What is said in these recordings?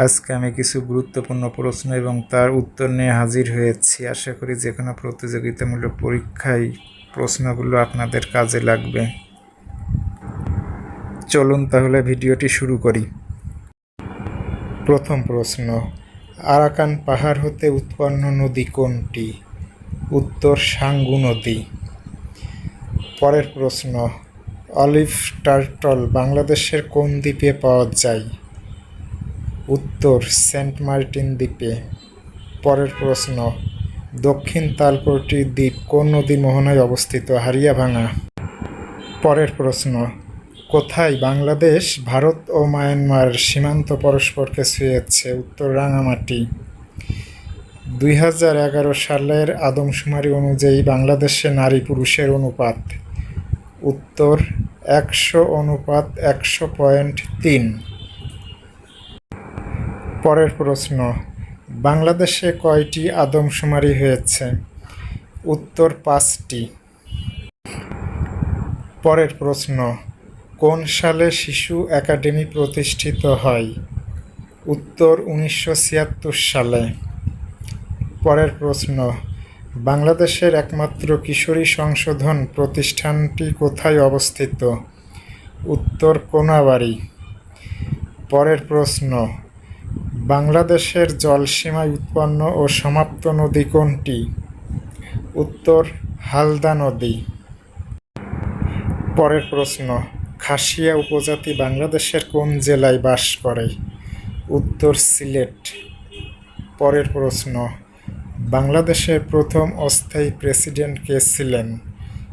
আজকে আমি কিছু গুরুত্বপূর্ণ প্রশ্ন এবং তার উত্তর নিয়ে হাজির হয়েছি। আশা করি যে কোনো প্রতিযোগিতামূলক পরীক্ষায় প্রশ্নগুলো আপনাদের কাজে লাগবে। চলুন তাহলে ভিডিওটি শুরু করি। প্রথম প্রশ্ন, আরাকান পাহাড় হতে উৎপন্ন নদী কোনটি? উত্তর, সাঙ্গু নদী। পরের প্রশ্ন, অলিভ টার্টল বাংলাদেশের কোন দ্বীপে পাওয়া যায়? উত্তর সেন্ট মার্টিন দ্বীপে। পরের প্রশ্ন, দক্ষিণ তালকোটি দ্বীপ কোন নদী মোহনায় অবস্থিত, হারিয়াভাঙা? পরের প্রশ্ন, কোথায় বাংলাদেশ, ভারত ও মায়ানমার সীমান্ত পরস্পরকে ছুঁয়েছে উত্তর রাঙামাটি? দুই হাজার এগারো সালের আদমশুমারি অনুযায়ী বাংলাদেশে নারী পুরুষের অনুপাত। উত্তর, একশো অনুপাত একশো পয়েন্ট তিন। পরের প্রশ্ন, বাংলাদেশে কয়টি আদমশুমারি হয়েছে? উত্তর পাঁচটি। পরের প্রশ্ন, কোন সালে শিশু একাডেমি প্রতিষ্ঠিত হয়? উত্তর উনিশশো ছিয়াত্তর সালে। পরের প্রশ্ন, বাংলাদেশের একমাত্র কিশোরী সংশোধন প্রতিষ্ঠানটি কোথায় অবস্থিত? উত্তর কোনাবাড়ি। পরের প্রশ্ন বাংলাদেশের জলসীমায় উৎপন্ন ও সমাপ্ত নদী কোনটি? উত্তর, হালদা নদী। পরের প্রশ্ন, খাসিয়া উপজাতি বাংলাদেশের কোন জেলায় বাস করে? উত্তর, সিলেট। পরের প্রশ্ন, বাংলাদেশের প্রথম অস্থায়ী প্রেসিডেন্ট কে ছিলেন?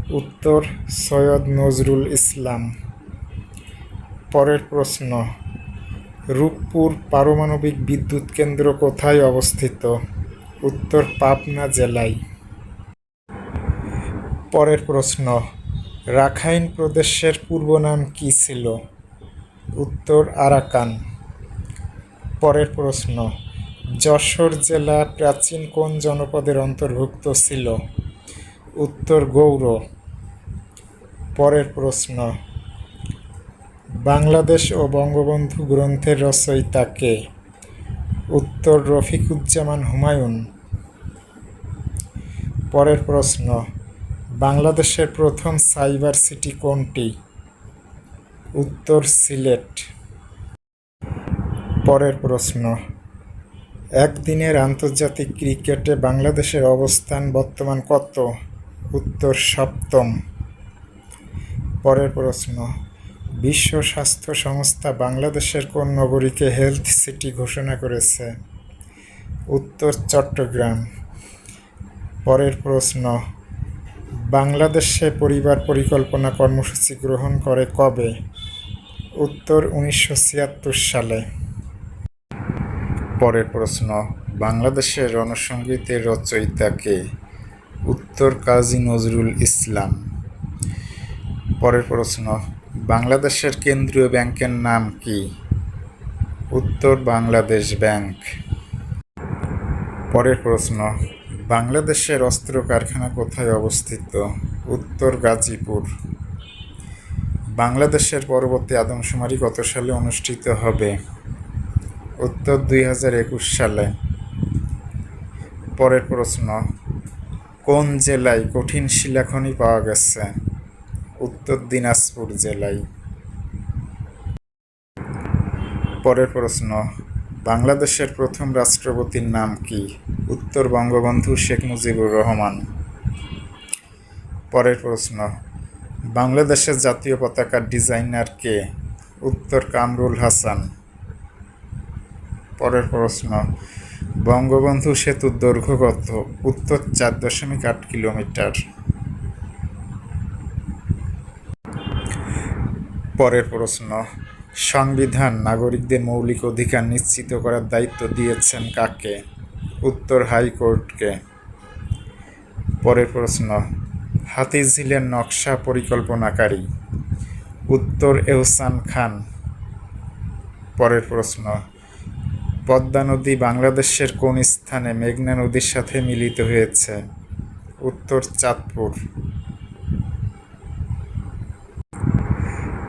উত্তর, সৈয়দ নজরুল ইসলাম। পরের প্রশ্ন রূপপুর পারমাণবিক বিদ্যুৎ কেন্দ্র কোথায় অবস্থিত? উত্তর পাবনা জেলায়। পরের প্রশ্ন, রাখাইন প্রদেশের পূর্ব নাম কী ছিল? উত্তর, আরাকান। পরের প্রশ্ন, যশোর জেলা প্রাচীন কোন জনপদের অন্তর্ভুক্ত ছিল? উত্তর গৌর পরের প্রশ্ন বাংলাদেশ ও বঙ্গবন্ধু গ্রন্থের রচয়িতা কে? উত্তর রফিকুজ্জামান হুমায়ুন। পরের প্রশ্ন, বাংলাদেশের প্রথম সাইবার সিটি কোনটি? উত্তর, সিলেট। পরের প্রশ্ন, একদিনের আন্তর্জাতিক ক্রিকেটে বাংলাদেশের অবস্থান বর্তমান কত? উত্তর, সপ্তম। পরের প্রশ্ন বিশ্ব স্বাস্থ্য সংস্থা বাংলাদেশের কোন নগরীকে হেলথ সিটি ঘোষণা করেছে। উত্তর চট্টগ্রাম। পরের প্রশ্ন, বাংলাদেশে পরিবার পরিকল্পনা কর্মসূচি গ্রহণ করে কবে? উত্তর উনিশশো ছিয়াত্তর সালে। পরের প্রশ্ন, বাংলাদেশের রণসঙ্গীতের রচয়িতা কে? উত্তর কাজী নজরুল ইসলাম। পরের প্রশ্ন বাংলাদেশের কেন্দ্রীয় ব্যাংকের নাম কি? উত্তর বাংলাদেশ ব্যাংক। পরের প্রশ্ন, বাংলাদেশের অস্ত্র কারখানা কোথায় অবস্থিত? উত্তর গাজীপুর। বাংলাদেশের পরবর্তী আদমশুমারি কত সালে অনুষ্ঠিত হবে? উত্তর দুই হাজার একুশ সালে। পরের প্রশ্ন, কোন জেলায় কঠিন শিলাখনি পাওয়া গেছে? উত্তর দিনাজপুর জেলায়। পরের প্রশ্ন, বাংলাদেশের প্রথম রাষ্ট্রপতির নাম কি? উত্তর বঙ্গবন্ধু শেখ মুজিবুর রহমান। পরের প্রশ্ন, বাংলাদেশের জাতীয় পতাকার ডিজাইনার কে? উত্তর কামরুল হাসান। পরের প্রশ্ন, বঙ্গবন্ধু সেতুর দৈর্ঘ্য কত? উত্তর চার দশমিক আট কিলোমিটার। পরের প্রশ্ন, সংবিধান নাগরিকদের মৌলিক অধিকার নিশ্চিত করার দায়িত্ব দিয়েছেন কাকে? উত্তর হাইকোর্টকে। পরের প্রশ্ন, হাতিঝিলের নকশা পরিকল্পনাকারী উত্তর এহসান খান। পরের প্রশ্ন, পদ্মা নদী বাংলাদেশের কোন স্থানে মেঘনা নদীর সাথে মিলিত হয়েছে? উত্তর চাঁদপুর।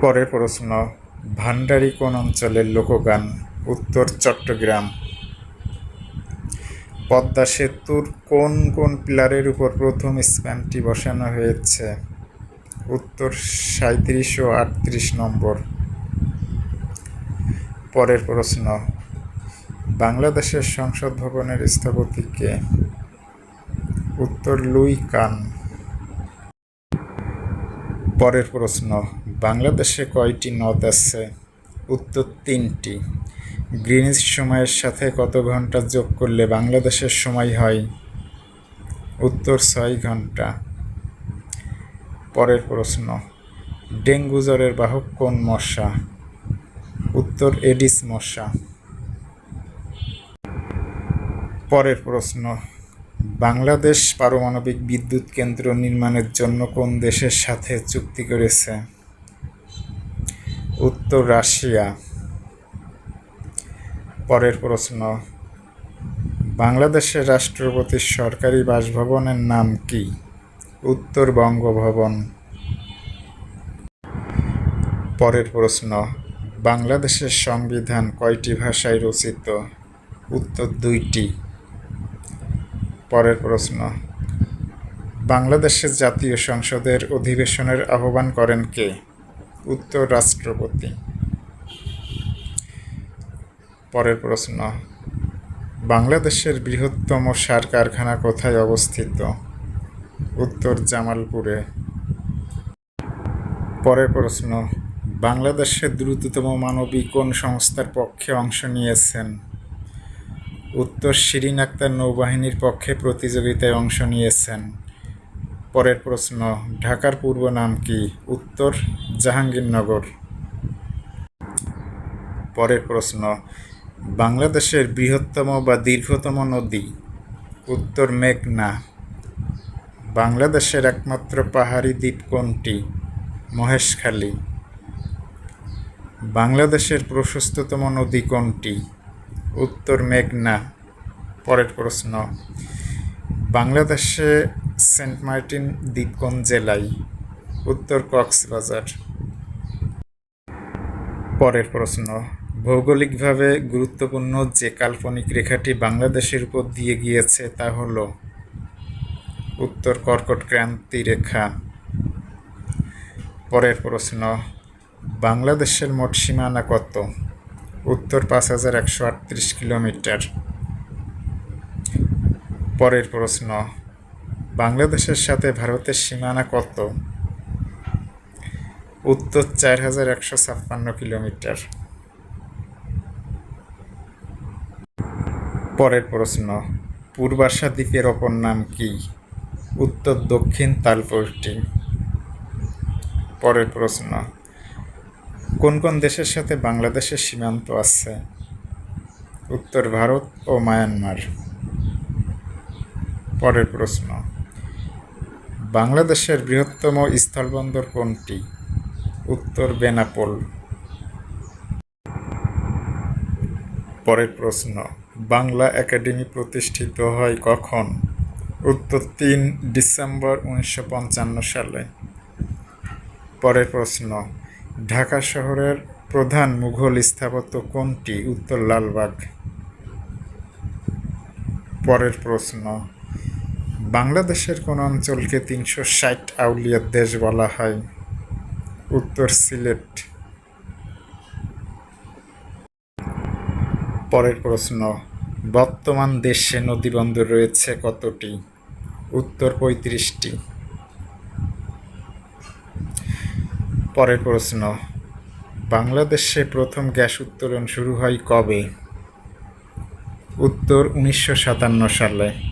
পরের প্রশ্ন ভান্ডারী কোন অঞ্চলের লোকগান, উত্তর চট্টগ্রাম। পদ্মা সেতুর কোন কোন পিলারের উপর প্রথম স্প্যানটি বসানো হয়েছে? উত্তর সাঁত্রিশ ও আটত্রিশ নম্বর। পরের প্রশ্ন, বাংলাদেশের সংসদ ভবনের স্থপতি কে? উত্তর লুই কান। পরের প্রশ্ন বাংলাদেশে কয়টি নদ আছে? উত্তর তিনটি। গ্রিনিজ সময়ের সাথে কত ঘণ্টা যোগ করলে বাংলাদেশের সময় হয়? উত্তর ছয় ঘণ্টা। পরের প্রশ্ন, ডেঙ্গু জ্বরের বাহক কোন মশা? উত্তর, এডিস মশা। পরের প্রশ্ন, বাংলাদেশ পারমাণবিক বিদ্যুৎ কেন্দ্র নির্মাণের জন্য কোন দেশের সাথে চুক্তি করেছে? উত্তর রাশিয়া। পরের প্রশ্ন, বাংলাদেশের রাষ্ট্রপতির সরকারি বাসভবনের নাম কি? উত্তর বঙ্গভবন। পরের প্রশ্ন, বাংলাদেশের সংবিধান কয়টি ভাষায় রচিত? উত্তর দুইটি। পরের প্রশ্ন, বাংলাদেশের জাতীয় সংসদের অধিবেশনের আহ্বান করেন কে? উত্তর রাষ্ট্রপতি। পরের প্রশ্ন, বাংলাদেশের বৃহত্তম সার কারখানা কোথায় অবস্থিত? উত্তর জামালপুরে। পরের প্রশ্ন বাংলাদেশের দ্রুততম মানবী কোন সংস্থার পক্ষে অংশ নিয়েছেন? উত্তর শিরিন আক্তার নৌবাহিনীর পক্ষে প্রতিযোগিতায় অংশ নিয়েছেন। পরের প্রশ্ন, ঢাকার পূর্ব নাম কি? উত্তর, জাহাঙ্গীরনগর। পরের প্রশ্ন, বাংলাদেশের বৃহত্তম বা দীর্ঘতম নদী? উত্তর, মেঘনা। বাংলাদেশের একমাত্র পাহাড়ি দ্বীপ কোনটি? মহেশখালী। বাংলাদেশের প্রশস্ততম নদী কোনটি? উত্তর, মেঘনা। পরের প্রশ্ন, বাংলাদেশে সেন্ট মার্টিন দ্বীপ কোন জেলায় উত্তর কক্সবাজার। পরের প্রশ্ন, ভৌগোলিকভাবে গুরুত্বপূর্ণ যে কাল্পনিক রেখাটি বাংলাদেশের উপর দিয়ে গিয়েছে তা হল উত্তর কর্কট ক্রান্তি রেখা। পরের প্রশ্ন, বাংলাদেশের মোট সীমানা কত? উত্তর পাঁচ হাজার একশো আটত্রিশ কিলোমিটার। পরের প্রশ্ন বাংলাদেশের সাথে ভারতের সীমানা কত? উত্তর চার হাজার একশো ছাপ্পান্ন কিলোমিটার। পরের প্রশ্ন, পূর্বাশা দ্বীপের অপর নাম কি? উত্তর দক্ষিণ তালপট্টি পরের প্রশ্ন, কোন কোন দেশের সাথে বাংলাদেশের সীমান্ত আছে? উত্তর ভারত ও মায়ানমার। পরের প্রশ্ন বাংলাদেশের বৃহত্তম স্থলবন্দর কোনটি? উত্তর বেনাপোল। পরের প্রশ্ন, বাংলা একাডেমি প্রতিষ্ঠিত হয় কখন? উত্তর তিন ডিসেম্বর উনিশশো পঞ্চান্ন সালে। পরের প্রশ্ন, ঢাকা শহরের প্রধান মুঘল স্থাপত্য কোনটি? উত্তর লালবাগ। পরের প্রশ্ন বাংলাদেশের কোন অঞ্চলকে তিনশো ষাট আউলিয়ার দেশ বলা হয়। উত্তর সিলেট। পরের প্রশ্ন, বর্তমান দেশে নদীবন্দর রয়েছে কতটি? উত্তর পঁয়ত্রিশটি। পরের প্রশ্ন, বাংলাদেশে প্রথম গ্যাস উত্তোলন শুরু হয় কবে? উত্তর উনিশশো সাতান্ন সালে।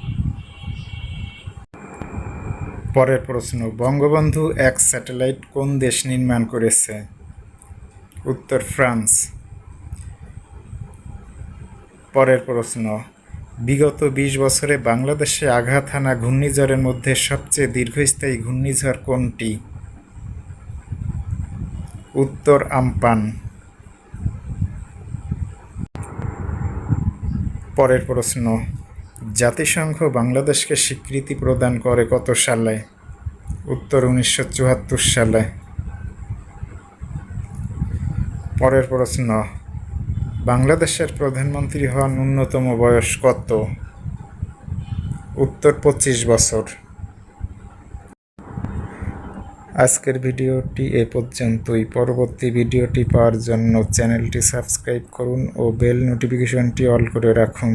পরের প্রশ্ন, বঙ্গবন্ধু এক স্যাটেলাইট কোন দেশ নির্মাণ করেছে? উত্তর, ফ্রান্স। পরের প্রশ্ন, বিগত বিশ বছরে বাংলাদেশে আঘাত হানা ঘূর্ণিঝড়ের মধ্যে সবচেয়ে দীর্ঘস্থায়ী ঘূর্ণিঝড় কোনটি? উত্তর, আমপান। পরের প্রশ্ন জাতিসংঘ বাংলাদেশকে স্বীকৃতি প্রদান করে কত সালে? উত্তর উনিশশো চুয়াত্তর সালে। পরের প্রশ্ন, বাংলাদেশের প্রধানমন্ত্রী হওয়ার ন্যূনতম বয়স কত? উত্তর, পঁচিশ বছর। আজকের ভিডিওটি এ পর্যন্তই। পরবর্তী ভিডিওটি পাওয়ার জন্য চ্যানেলটি সাবস্ক্রাইব করুন ও বেল নোটিফিকেশনটি অল করে রাখুন।